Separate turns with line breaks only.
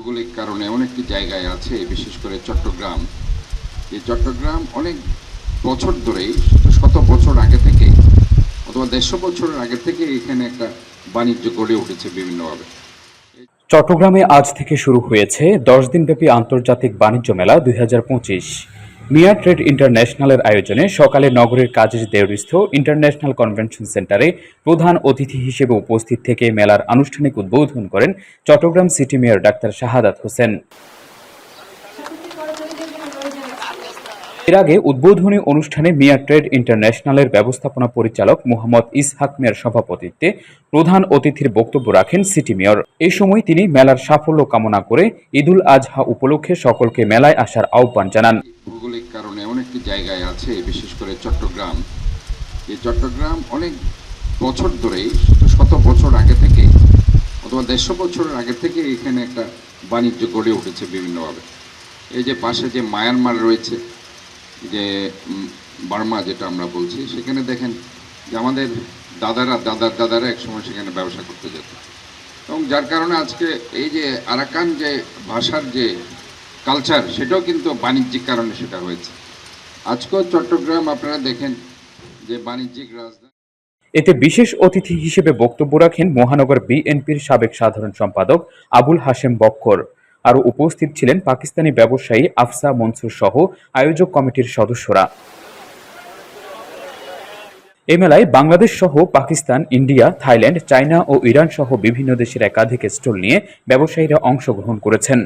ভৌগোলিক কারণে এমন জায়গায় আছে, বিশেষ করে চট্টগ্রাম। যে চট্টগ্রাম অনেক বছর ধরেই, শত বছর আগে থেকে, অথবা দেড়শো বছরের আগে থেকে এখানে একটা বাণিজ্য গড়ে উঠেছে বিভিন্নভাবে।
চট্টগ্রামে আজ থেকে শুরু হয়েছে দশ দিনব্যাপী আন্তর্জাতিক বাণিজ্য মেলা দুই হাজার পঁচিশ। মিয়া ট্রেড ইন্টারন্যাশনালের আয়োজনে সকালে নগরের কাজের দেউরিস্থ ইন্টারন্যাশনাল কনভেনশন সেন্টারে প্রধান অতিথি হিসেবে উপস্থিত থেকে মেলার আনুষ্ঠানিক উদ্বোধন করেন Chattogram city mayor doctor Shahadat Hossain. এর আগে উদ্বোধনী অনুষ্ঠানে মিয়া ট্রেড ইন্টারন্যাশনালের ব্যবস্থাপনা পরিচালক মোহাম্মদ ইসহাক মিয়ার সভাপতিত্বে প্রধান অতিথির বক্তব্য রাখেন সিটি মেয়র। এই সময় তিনি মেলার সাফল্য কামনা করে ঈদুল আজহা উপলক্ষে সকলকে মেলায় আসার আহ্বান জানান
ভৌগোলিক কারণে এমন একটি জায়গায় আছে, বিশেষ করে চট্টগ্রাম। এই চট্টগ্রাম অনেক বছর ধরেই, শত বছর আগে থেকে, অথবা দেড়শো বছরের আগে থেকে এখানে একটা বাণিজ্য গড়ে উঠেছে বিভিন্নভাবে। এই যে পাশে যে মায়ানমার রয়েছে, যে বার্মা যেটা আমরা বলছি, সেখানে দেখেন যে আমাদের দাদারা দাদার দাদারা একসময় সেখানে ব্যবসা করতে যেত। এবং যার কারণে আজকে এই যে আরাকান যে ভাষার যে কালচার সেটাও কিন্তু বাণিজ্যিক কারণে সেটা হয়েছে। আজকেও চট্টগ্রাম আপনারা দেখেন যে বাণিজ্যিক রাজধানী।
এতে বিশেষ অতিথি হিসেবে বক্তব্য রাখেন মহানগর বিএনপির সাবেক সাধারণ সম্পাদক আবুল হাশেম বক্কর আরও উপস্থিত ছিলেন পাকিস্তানি ব্যবসায়ী আফসা মনসুর সহ আয়োজক কমিটির সদস্যরা। এ মেলায় বাংলাদেশ সহ পাকিস্তান, ইন্ডিয়া, থাইল্যান্ড, চায়না ও ইরান সহ বিভিন্ন দেশের একাধিক স্টল নিয়ে ব্যবসায়ীরা অংশগ্রহণ করেছেন।